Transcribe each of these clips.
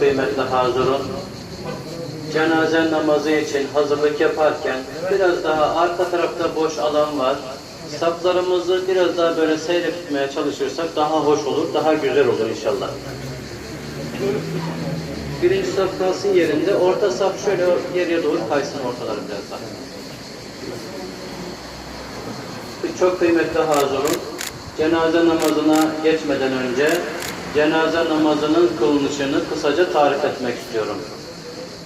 Kıymetli hazırın, cenaze namazı için hazırlık yaparken biraz daha arka tarafta boş alan var. Saflarımızı biraz daha böyle seyretmeye çalışırsak daha hoş olur, daha güzel olur inşallah. Birinci saf kalsın yerinde, orta saf şöyle geriye doğru kaysın ortaları biraz daha. Çok kıymetli hazırın, cenaze namazına geçmeden önce cenaze namazının kılınışını kısaca tarif etmek istiyorum.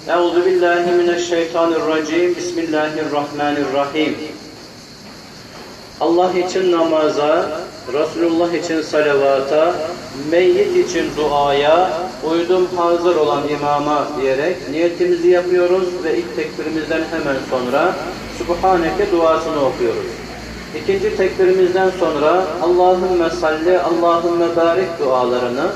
Euzu billahi mineşşeytanirracim. Bismillahirrahmanirrahim. Allah için namaza, Resulullah için salavata, meyyit için duaya, uydum hazır olan imama diyerek niyetimizi yapıyoruz ve ilk tekbirimizden hemen sonra Subhaneke duasını okuyoruz. İkinci tekbirimizden sonra Allahümme salli, Allahümme barik dualarını,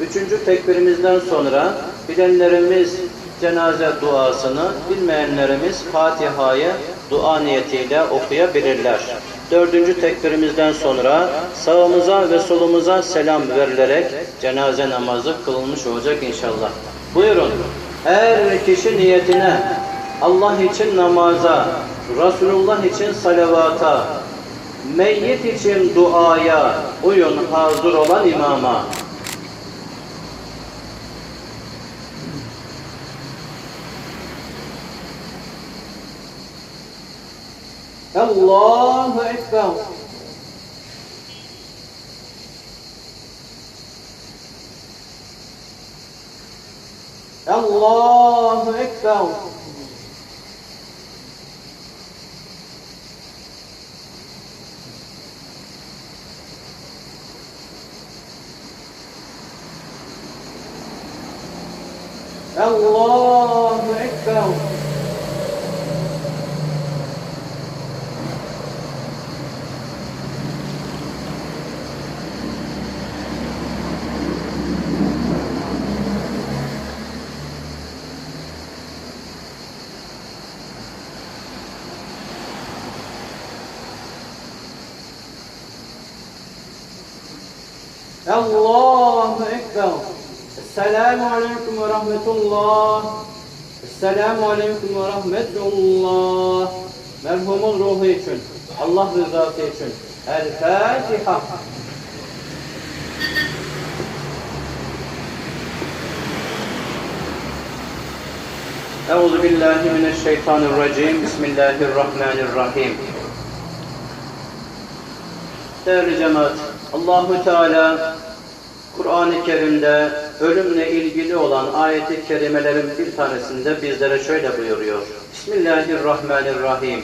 üçüncü tekbirimizden sonra bilenlerimiz cenaze duasını, bilmeyenlerimiz Fatiha'yı dua niyetiyle okuyabilirler. Dördüncü tekbirimizden sonra sağımıza ve solumuza selam verilerek cenaze namazı kılınmış olacak inşallah. Buyurun. Her kişi niyetine Allah için namaza, Resulullah için salavata, meyyit için duaya uyun hazır olan imama. Allahu Ekber. Allahu Ekber. Allahu Ekber. Allahu Ekber. Esselamu Aleyküm ve Rahmetullah. Esselamu Aleyküm ve Rahmetullah. Merhumun ruhu için, Allah rızası için. El Fatiha. Euzu billahi mineşşeytanirracim. Bismillahirrahmanirrahim. Değerli cemaat, Allahu Teala Kur'an-ı Kerim'de ölümle ilgili olan ayeti kerimelerin bir tanesinde bizlere şöyle buyuruyor. Bismillahirrahmanirrahim.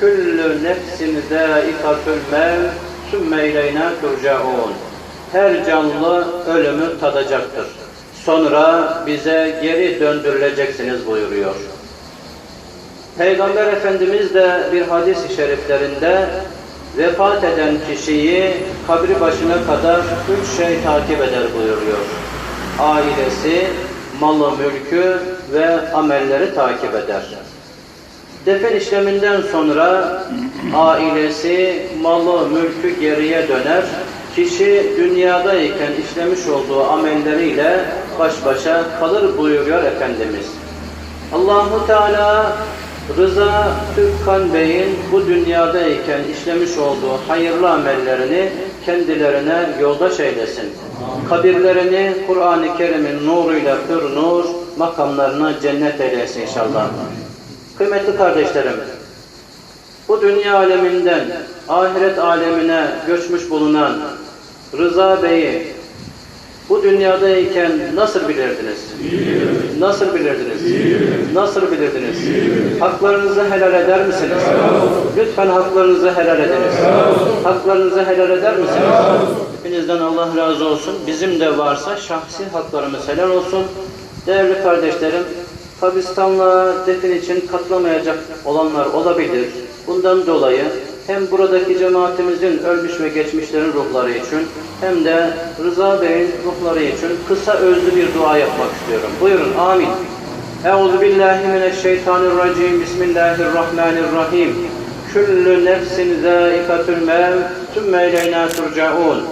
Küllü nefsin zâikatul mevt sümme ileyna turcaun. Her canlı ölümü tadacaktır. Sonra bize geri döndürüleceksiniz buyuruyor. Peygamber Efendimiz de bir hadis-i şeriflerinde vefat eden kişiyi kabri başına kadar üç şey takip eder buyuruyor. Ailesi, malı, mülkü ve amelleri takip eder. Defen işleminden sonra ailesi, malı, mülkü geriye döner. Kişi dünyadayken işlemiş olduğu amelleriyle baş başa kalır buyuruyor Efendimiz. Allahu Teala Rıza Türkkan Bey'in bu dünyadayken işlemiş olduğu hayırlı amellerini kendilerine yoldaş eylesin. Kabirlerini Kur'an-ı Kerim'in nuruyla pür nur, makamlarına cennet eylesin inşallah. Kıymetli kardeşlerim, bu dünya aleminden ahiret alemine göçmüş bulunan Rıza Bey'i bu dünyadayken nasıl bilirdiniz? Nasıl bilirdiniz? Nasıl bilirdiniz? Haklarınızı helal eder misiniz? Lütfen haklarınızı helal ediniz. Haklarınızı helal eder misiniz? Hepinizden Allah razı olsun. Bizim de varsa şahsi haklarımız helal olsun. Değerli kardeşlerim, kabristanlığa defin için katılamayacak olanlar olabilir. Bundan dolayı hem buradaki cemaatimizin ölmüş ve geçmişlerin ruhları için hem de Rıza Bey'in ruhları için kısa özlü bir dua yapmak istiyorum. Buyurun amin. Euzu billahi mineşşeytanirracim. Bismillahirrahmanirrahim. Küllü nefsin zâikatul mevt. Tümme ileyna turcaun.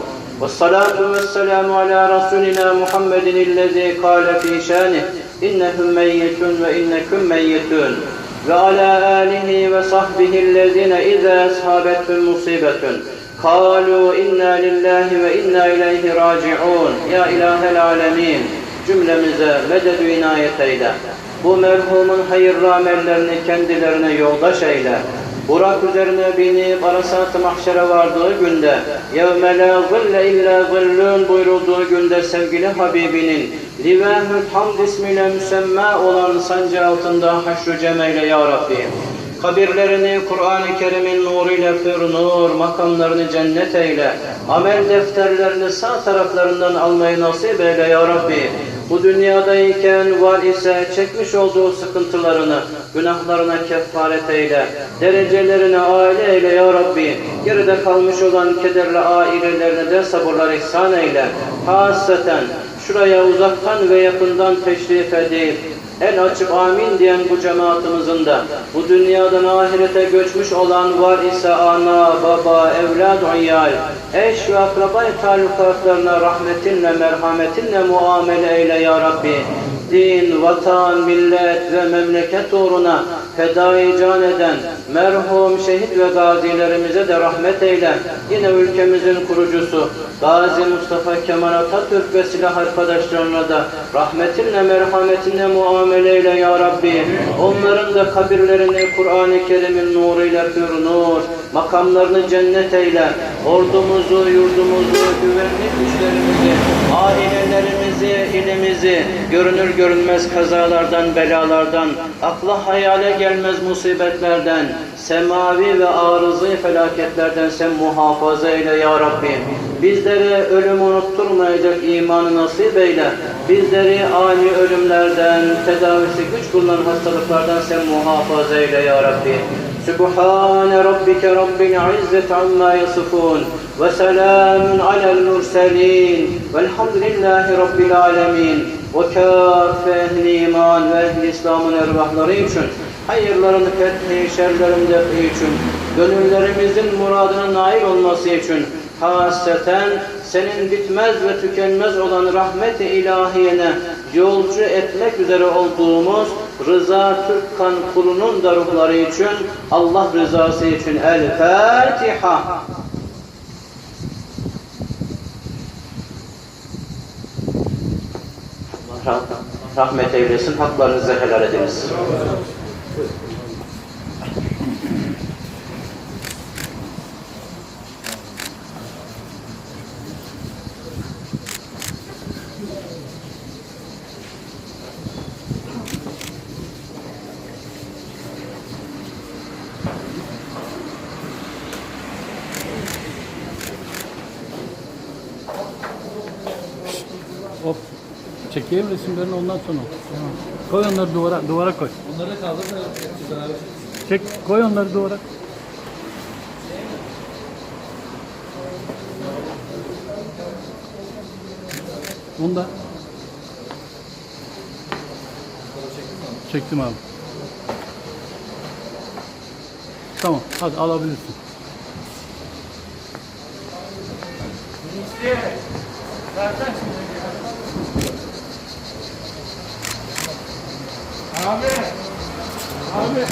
Vessalatu vesselamu ala rasulina Muhammedin illezî kâle fî şânih. İnnehum meyyetun ve inneküm meyyetun ve ala alihi ve sahbihillezine izâ eshabettün musibetün. Kalu inna lillahi ve inna ileyhi raciun. Ya ilahel alemin. Cümlemize mededü inayet eyle. Bu merhumun hayırlı amellerini kendilerine yoldaş eyle. Burak üzerine binip arasat-ı mahşere vardığı günde يَوْمَ لَا ظِلَّ اِلَّا ظِلُّونَ buyurulduğu günde sevgili Habibinin Livahül Hamd ismiyle müsemma olan sancı altında haşru cemeyle Ya Rabbi. Kabirlerini Kur'an-ı Kerim'in nuruyla pür nur, makamlarını cennet eyle. Amel defterlerini sağ taraflarından almayı nasip eyle ya Rabbi. Bu dünyadayken var ise çekmiş olduğu sıkıntılarını, günahlarına kefaret eyle. Derecelerine aile eyle ya Rabbi. Geride kalmış olan kederli ailelerine de sabırlar ihsan eyle. Hasreten şuraya uzaktan ve yakından teşrif edip, El açıp amin diyen bu cemaatimizin de bu dünyadan ahirete göçmüş olan var ise ana, baba, evlad, iyal, eş ve akraba talukatlarına rahmetinle, merhametinle muamele eyle ya Rabbi. Din, vatan, millet ve memleket uğruna fedai can eden merhum şehit ve gazilerimize de rahmet eyle. Yine ülkemizin kurucusu Gazi Mustafa Kemal Atatürk ve silah arkadaşlarına da rahmetinle, merhametinle muamele eyle ya Rabbi. Onların da kabirlerini Kur'an-ı Kerim'in nuruyla pür nur, makamlarını cennet eyle. Ordumuzu, yurdumuzu, güvenlik güçlerimizi, ailelerimizi, ilimizi, görünür görünmez kazalardan, belalardan, akla hayale gelmez musibetlerden, semavi ve arızı felaketlerden sen muhafaza eyle ya Rabbi. Bizlere ölüm unutturmayacak imanı nasip eyle. Bizleri ani ölümlerden, tedavisi güç bulunan hastalıklardan sen muhafaza eyle ya Rabbi. سبحان ربك رب العزة عما يصفون وسلام على المرسلين والحمد لله رب العالمين وكافة ehli iman ve ehli İslam'ın ervahları için hayırların fethi, şerlerin defi için gönüllerimizin muradına nail olması için hasreten senin bitmez ve tükenmez olan rahmet-i ilahiyene yolcu etmek üzere olduğumuz Rıza Türkkan kulunun da ruhları için Allah rızası için El Fatiha. Allah rahmet eylesin, haklarınızı helal ediniz. Çekeyim resimlerini ondan sonra. Tamam. Koy onları duvara, duvara koy. Onları da kaldır da Çek, koy onları duvara. Bunda. Çektim abi. Tamam, hadi alabilirsin. Minister, zaten Abi. Abi.